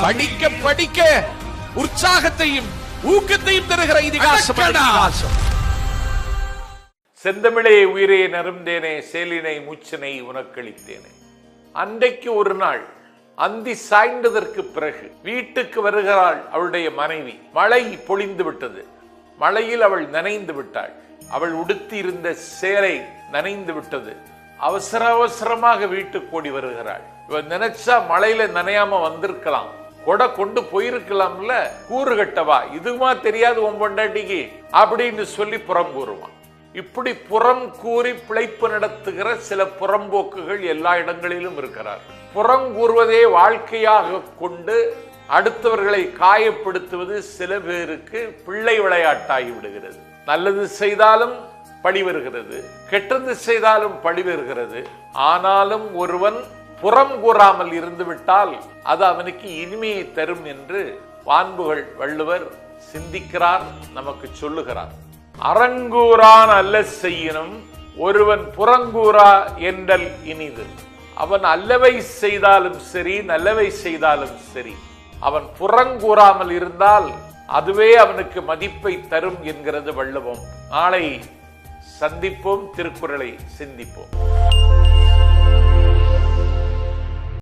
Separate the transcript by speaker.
Speaker 1: படிக்க படிக்க உற்சாகத்தையும் ஊக்கத்தையும் தருகிற இதிகாசம்
Speaker 2: செந்தமிழே உயிரே நருந்தேனே சேலினை மூச்சனை உனக்களித்தேனே அன்றைக்கு ஒரு நாள் அந்தி சாய்ந்ததற்கு பிறகு வீட்டுக்கு வருகிறாள் அவளுடைய மனைவி. மழை பொழிந்து விட்டது. மழையில் அவள் நனைந்து விட்டாள். அவள் உடுத்தி இருந்த சேலை நனைந்து விட்டது. அவசர அவசரமாக வீட்டுக்கு ஓடி வருகிறாள். இவன் நினைச்சா மழையில நனையாம வந்திருக்கலாம். கொடை கொண்டு போயிருக்கலாம்ல? கூறு கட்டவா? இதுமா தெரியாது உன் பொண்டாட்டிக்கு. அப்படின்னு சொல்லி புறம் கூறுவான். இப்படி புறம் கூறி பிழைப்பு நடத்துகிற சில புறம்போக்குகள் எல்லா இடங்களிலும் இருக்கிறார். புறம் கூறுவதே வாழ்க்கையாக கொண்டு அடுத்தவர்களை காயப்படுத்துவது சில பேருக்கு பிள்ளை விளையாட்டாகி விடுகிறது. நல்லது செய்தாலும் பழி வருகிறது. கெட்டது செய்தாலும் பழி வருகிறது. ஆனாலும் ஒருவன் புறம் கூறாமல் இருந்துவிட்டால் அது அவனுக்கு இனிமையை தரும் என்று வான்புகள் வள்ளுவர் சிந்திக்கிறார் நமக்கு சொல்லுகிறார். அறங்கூறான் அல்ல செய்யினும் ஒருவன் புறங்கூறா என்றல் இனிது. அவன் அல்லவை செய்தாலும் சரி நல்லவை செய்தாலும் சரி. அவன் புறங்கூறாமல் இருந்தால் அதுவே அவனுக்கு மதிப்பை தரும் என்கிறது வள்ளுவம். நாளை சந்திப்போம் திருக்குறளை சிந்திப்போம்.